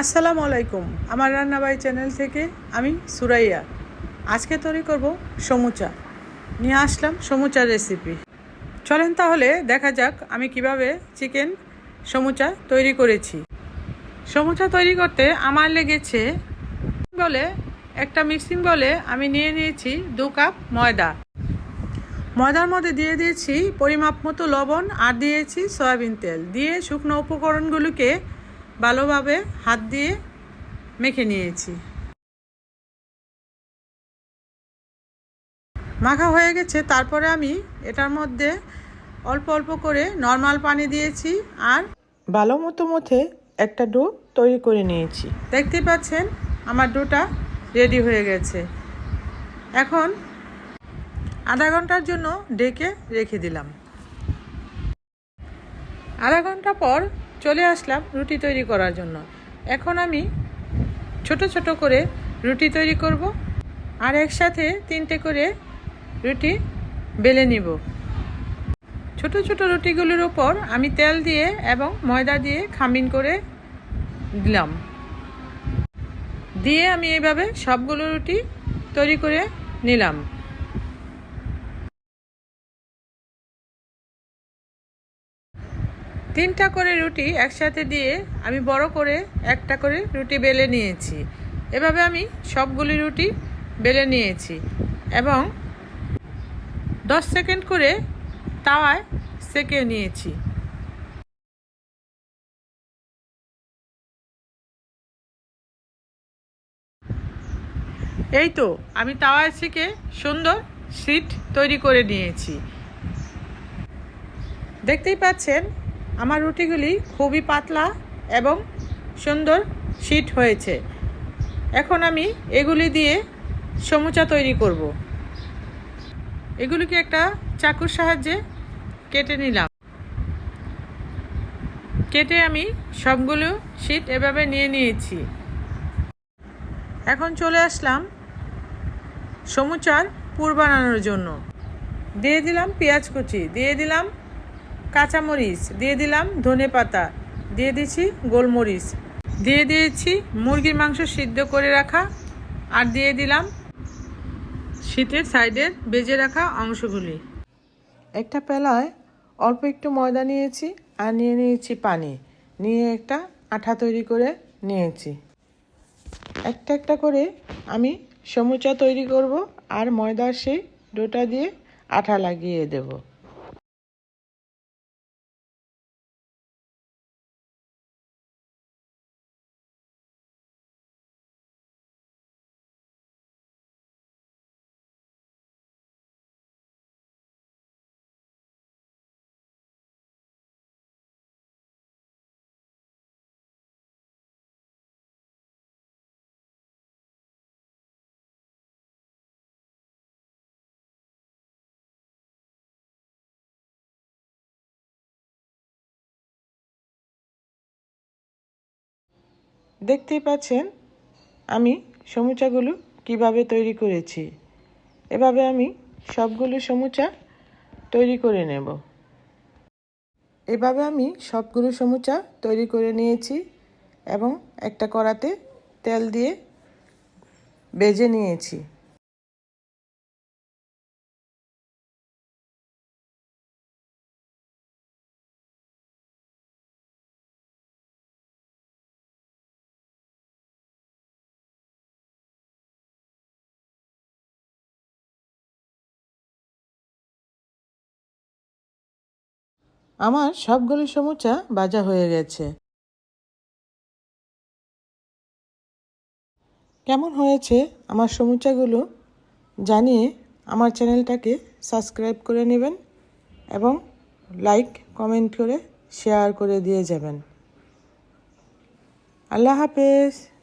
আসসালামু আলাইকুম। আমার রান্নাবাড়ি চ্যানেল থেকে আমি সুরাইয়া। আজকে তৈরি করব সমুচা। নিয়ে আসলাম সমুচার রেসিপি। চলেন তাহলে দেখা যাক আমি কীভাবে চিকেন সমুচা তৈরি করেছি। সমুচা তৈরি করতে আমার লেগেছে বলে, একটা মিক্সিং বলে আমি নিয়ে নিয়েছি দু কাপ ময়দা। ময়দার মধ্যে দিয়ে দিয়েছি পরিমাপ মতো লবণ আর দিয়েছি সয়াবিন তেল। দিয়ে শুকনো উপকরণগুলোকে ভালোভাবে হাত দিয়ে মেখে নিয়েছি। মাখা হয়ে গেছে, তারপরে আমি এটার মধ্যে অল্প অল্প করে নর্মাল পানি দিয়েছি আর ভালো মতো মধ্যে একটা ডো তৈরি করে নিয়েছি। দেখতে পাচ্ছেন, আমার ডোটা রেডি হয়ে গেছে। এখন আধা ঘণ্টার জন্য ডেকে রেখে দিলাম। আধা ঘণ্টা পর চলে আসলাম রুটি তৈরি করার জন্য। এখন আমি ছোট ছোট করে রুটি তৈরি করব আর একসাথে তিনটে করে রুটি বেলে নিব। ছোট ছোট রুটিগুলোর ওপর আমি তেল দিয়ে এবং ময়দা দিয়ে খামিন করে দিলাম। দিয়ে আমি এইভাবে সবগুলো রুটি তৈরি করে নিলাম। তিনটা করে রুটি একসাথে দিয়ে আমি বড় করে একটা করে রুটি বেলে নিয়েছি। এভাবে আমি সবগুলি রুটি বেলে নিয়েছি এবং দশ সেকেন্ড করে তাওয়ায় সেকে নিয়েছি। এই তো আমি তাওয়ায় সেকে সুন্দর সিট তৈরি করে নিয়েছি। দেখতেই পাচ্ছেন আমার রুটিগুলি খুবই পাতলা এবং সুন্দর শীট হয়েছে। এখন আমি এগুলি দিয়ে সমুচা তৈরি করব। এগুলিকে একটা চাকুর সাহায্যে কেটে নিলাম। কেটে আমি সবগুলো শীট এভাবে নিয়ে নিয়েছি। এখন চলে আসলাম সমুচার পুর বানানোর জন্য। দিয়ে দিলাম পেঁয়াজ কুচি, দিয়ে দিলাম কাঁচামরিচ, দিয়ে দিলাম ধনে পাতা, দিয়ে দিচ্ছি গোলমরিচ, দিয়ে দিয়েছি মুরগির মাংস সিদ্ধ করে রাখা, আর দিয়ে দিলাম শীতের সাইডের বেজে রাখা অংশগুলি। একটা পেলায় অল্প একটু ময়দা নিয়েছি আর নিয়ে নিয়েছি পানি, নিয়ে একটা আঠা তৈরি করে নিয়েছি। একটা একটা করে আমি সমুচা তৈরি করব আর ময়দার সেই ডোটা দিয়ে আঠা লাগিয়ে দেবো। দেখতেই পাচ্ছেন আমি সমুচাগুলো কীভাবে তৈরি করেছি। এভাবে আমি সবগুলো সমুচা তৈরি করে নেব। এভাবে আমি সবগুলো সমুচা তৈরি করে নিয়েছি এবং একটা কড়াতে তেল দিয়ে বেজে নিয়েছি। আমার সবগুলো সমুচা বাজা হয়ে গেছে। কেমন হয়েছে আমার সমুচাগুলো? জানিয়ে আমার চ্যানেলটাকে সাবস্ক্রাইব করে নেবেন এবং লাইক, কমেন্ট করে শেয়ার করে দিয়ে যাবেন। আল্লাহ হাফেজ।